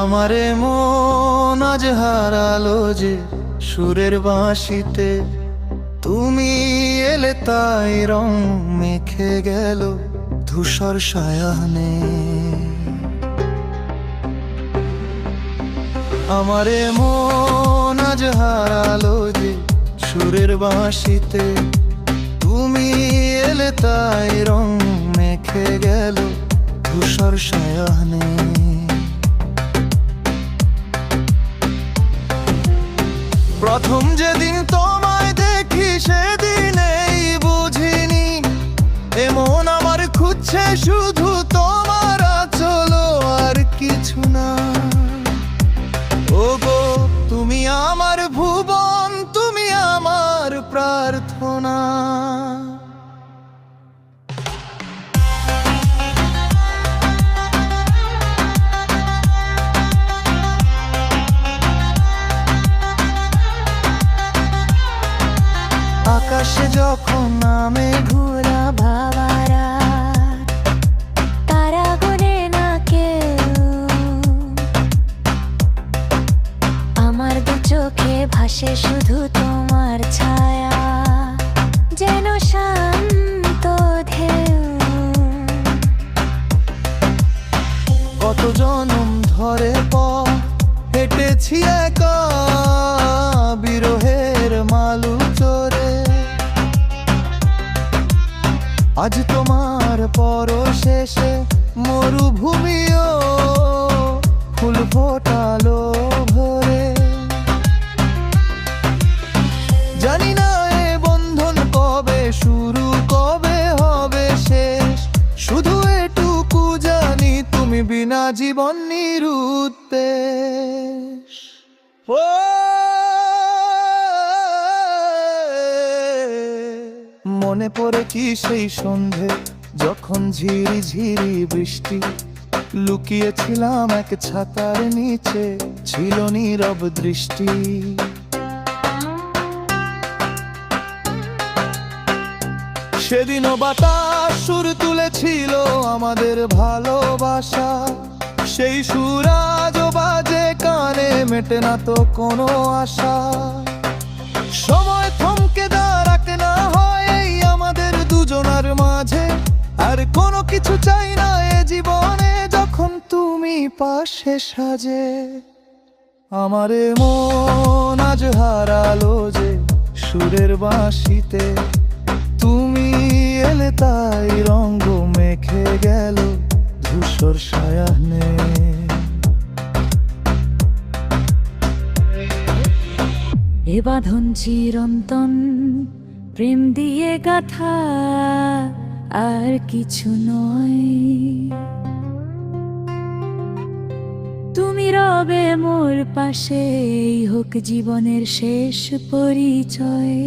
আমারে মন আজ হারালো যে সুরের বাঁশিতে। তুমি এলে তাই রং মেখে গেল ধূসর সায়ানে আমারে মন আজ হারালো যে সুরের বাঁশিতে। তুমি এলে তাই রং মেখে গেল ধূসর সায়ানে 언제 আকাশে যখন নামে ঘোরা ভাবারা তারা গুনে না কেউ। আমার দু চোখে ভাসে শুধু তোমার ছায়া, যেন শান্ত ঢেউ। কত জনম ধরে পথ হেঁটেছি একা আজ তোমার পর শেষে মরুভূমিও ফুল ফোটালো ভরে। জানি না এ বন্ধন কবে শুরু, কবে হবে শেষ। শুধু এটুকু জানি তুমি বিনা জীবন ও পড়ে কি সেই সন্ধে, যখন ঝিরি ঝিরি বৃষ্টি। লুকিয়েছিলাম এক ছাতার নিচে, ছিল নীরব দৃষ্টি। সেদিনও বাতাস সুর তুলেছিল আমাদের ভালোবাসা। সেই সুর আজও বাজে, কানে মেটে না তো কোনো আশা। সময় থমকে দাঁড়াকে কোনো কিছু চাই না এ জীবনে যখন তুমি পাশে সাজে। আমারে মন আজ হারালো যে সুরের বাঁশিতে। তুমি এলে তাই রঙ্গ মেখে গেল ধূসর সায়ানে এ বাঁধন চিরন্তন, প্রেম দিয়ে গাথা। আর কিছু নয়। তুমি রবে মোর পাশে হোক জীবনের শেষ পরিচয়।